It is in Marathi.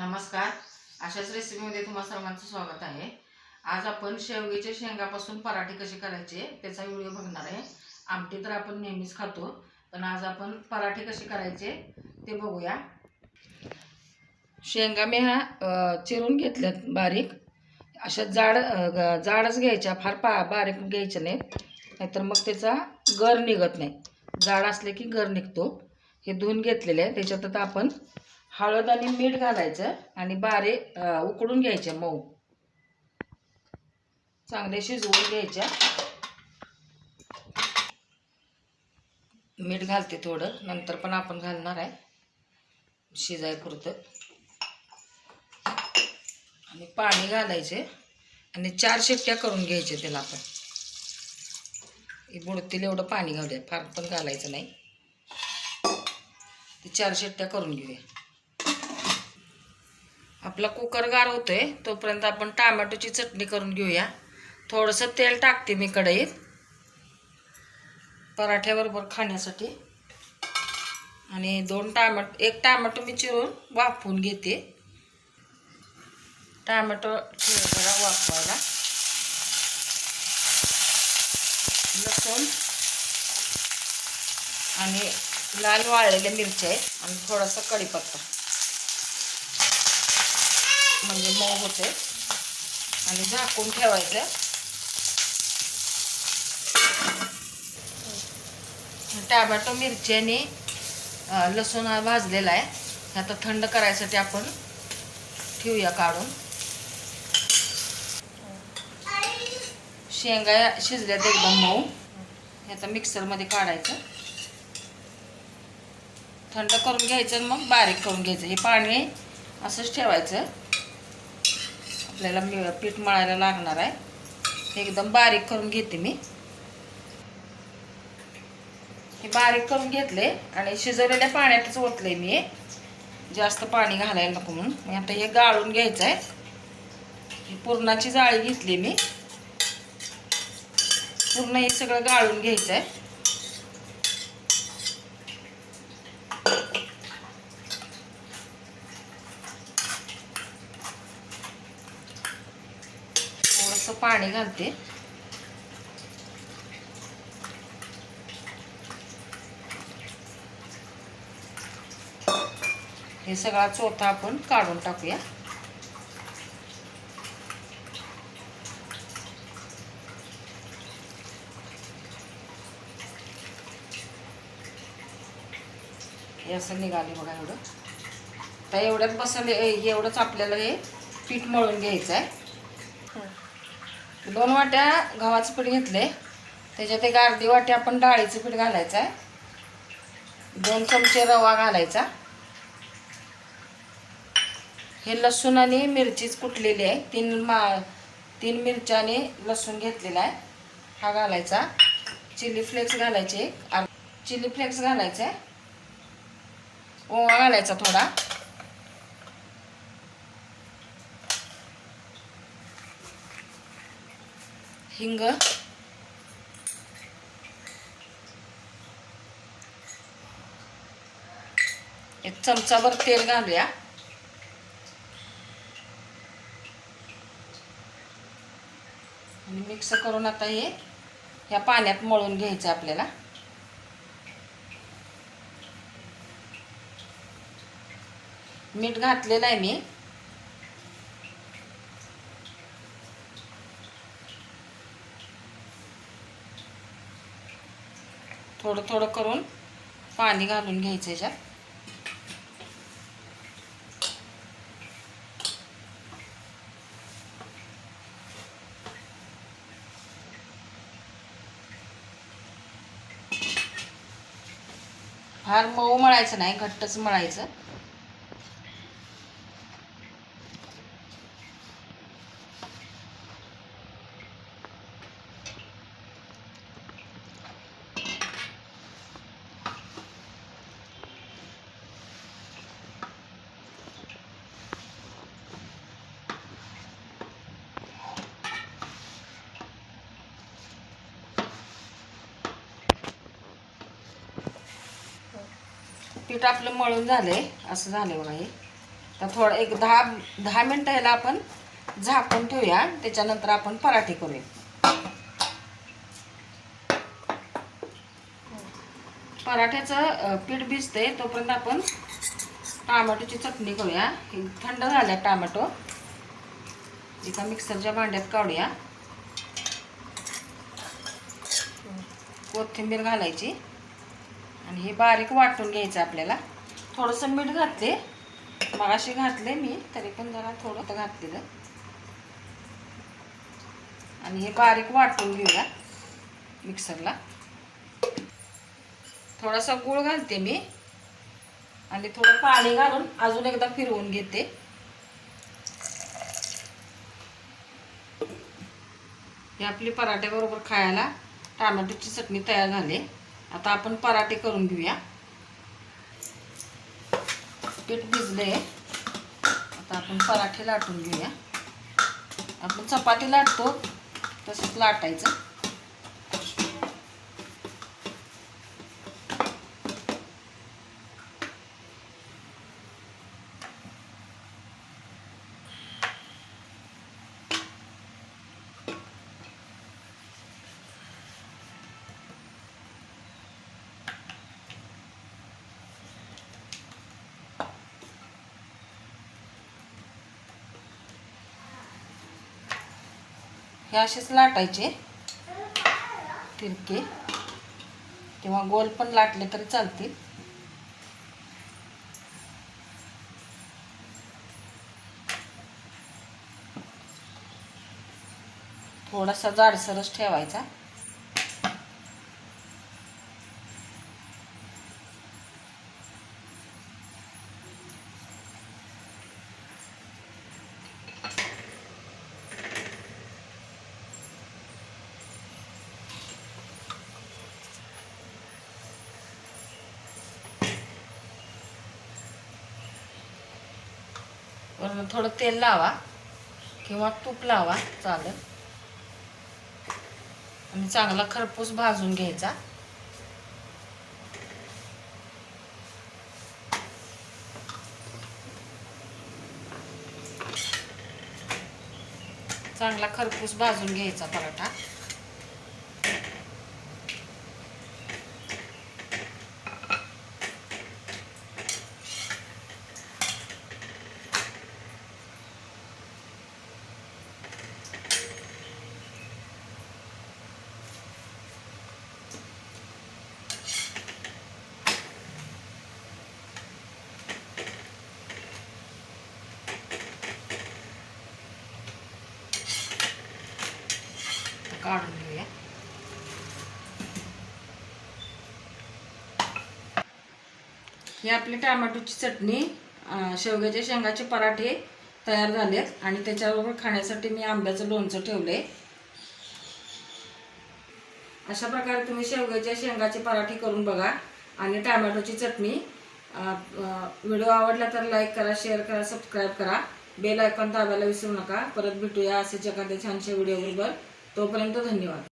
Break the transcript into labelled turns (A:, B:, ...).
A: नमस्कार. अशाच रेसिपीमध्ये तुम्हा सर्वांचं स्वागत आहे. आज आपण शेवग्याच्या शेंगापासून पराठे कसे करायचे त्याचा व्हिडिओ बघणार आहे. आमटी तर आपण नेहमीच खातो पण आज आपण पराठे कसे करायचे ते बघूया. शेंगा मी ह्या चिरून घेतल्यात बारीक. अशा जाड ग- जाडच घ्यायच्या फार पा बारीक घ्यायच्या नाही नाहीतर मग त्याचा गर निघत नाही. जाड असले की गर निघतो. हे धुवून घेतलेले आहे. त्याच्यात आता आपण हळद आणि मीठ घालायचं आणि बारे उकडून घ्यायच्या मऊ. चांगले शिजवून घ्यायच्या मीठ घालते थोडं नंतर पण आपण घालणार आहे. शिजायपुरतं आणि पाणी घालायचे आणि चार शिट्ट्या करून घ्यायचे त्याला आपण. हे बुडतील एवढं पाणी घालूया फार पण घालायचं नाही. ते चार शिट्ट्या करून घेऊया. आपला कुकर गार होतोय तोपर्यंत आपण टामॅटोची चटणी करून घेऊया. थोडंसं तेल टाकते मी कढईत. पराठ्याबरोबर खाण्यासाठी. आणि दोन टामॅटो एक टामॅटो मी चिरून वाफवून घेते. टामॅटो ठेवा जरा वाफवायला. लसूण. आणि लाल वाळलेल्या मिरच्या आहेत. आणि थोडासा कढीपत्ता. म्हणजे मऊ होते. आणि झाकून ठेवायचं. टॅमॅटो मिरची आणि लसूण हा भाजलेला आहे. आता थंड करायसाठी आपण ठेवूया काढून. शेंगा शिजल्यात एकदम मऊ. हे आता मिक्सरमध्ये काढायचं. थंड करून घ्यायचं आणि मग बारीक करून घ्यायचं. हे पाणी असंच ठेवायचं. आपल्याला पीठ मळायला लागणार आहे. हे एकदम बारीक करून घेते मी. हे बारीक करून घेतले आणि शिजवलेल्या पाण्यातच ओतले मी. जास्त पाणी घालायला नको म्हणून. आता हे गाळून घ्यायचं आहे. ही पुरणाची जाळी घेतली मी. पूर्ण हे सगळं गाळून घ्यायचं आहे थोडंसं पाणी घालते. हे सगळा चोथा आपण काढून टाकूया. असं निघाले बघा एवढं. तर एवढ्यात बसले एवढंच आपल्याला हे पीठ मळून घ्यायचं आहे दोन वाट्या गव्हाचं पीठ घेतले त्याच्यात एक अर्धी वाटी आपण डाळीचं पीठ घालायचं आहे दोन चमचे रवा घालायचा. हे लसूण आणि मिरचीच कुटलेली आहे. तीन मा तीन मिरच्या आणि लसूण घेतलेला आहे. हा घालायचा. चिली फ्लेक्स घालायचे चिली फ्लेक्स घालायचे आहे ओवा घालायचा थोडा. हिंग. एक चमचाभर तेल घालूया. आणि मिक्स करून आता हे ह्या पाण्यात मळून घ्यायचं आपल्याला. मीठ घातलेलं आहे मी. थोडं थोडं करून पाणी घालून घ्यायचं याच्यात. फार मऊ मळायचं नाही घट्टच मळायचं. पीठ आपलं मळून झालंय असं झालंय बघा हे. तर थोडं एक दहा दहा मिनटं ह्याला आपण झाकून ठेवूया. त्याच्यानंतर आपण पराठे करूया. पराठ्याचं पीठ भिजतंय तोपर्यंत आपण टोमॅटोची चटणी करूया. थंड झाल्या टोमॅटो. एका मिक्सरच्या भांड्यात काढूया. कोथिंबीर घालायची. आणि हे बारीक वाटून घ्यायचं आपल्याला. थोडंसं मीठ घातले. मगाशी घातले मी तरी पण जरा थोडं तर घातलेलं. आणि हे बारीक वाटून घेऊया मिक्सरला. थोडासा गूळ घालते मी. आणि थोडं पाणी घालून अजून एकदा फिरवून घेते. हे आपली पराठ्याबरोबर खायला टोमॅटोची चटणी तयार झाली. आता आपण पराठे करून घेऊया. पीठ भिजले. आता आपण पराठे लाटून घेऊया. आपण चपाती लाटतो तसंच लाटायचं. हे असेच लाटायचे. तिरके किंवा गोल पण लाटले तरी चालतील. थोडासा जाडसरच ठेवायचा. थोडं तेल लावा किंवा तूप लावा चालेल. आणि चांगला खरपूस भाजून घ्यायचा. चांगला खरपूस भाजून घ्यायचा पराठा. काढून घेऊया. ही आपली टॅमॅटोची चटणी शेवग्याच्या शेंगाचे पराठे तयार झालेत आणि त्याच्याबरोबर खाण्यासाठी मी आंब्याचं लोणचं ठेवलंय. अशा प्रकारे तुम्ही शेवग्याच्या शेंगाचे पराठे करून बघा आणि टॅमॅटोची चटणी व्हिडिओ आवडला तर लाईक करा शेअर करा सबस्क्राईब करा. बेल आयकॉन दाबायला विसरू नका. परत भेटूया असेच एखाद्या छानशा व्हिडिओबरोबर. तोपर्यंत धन्यवाद.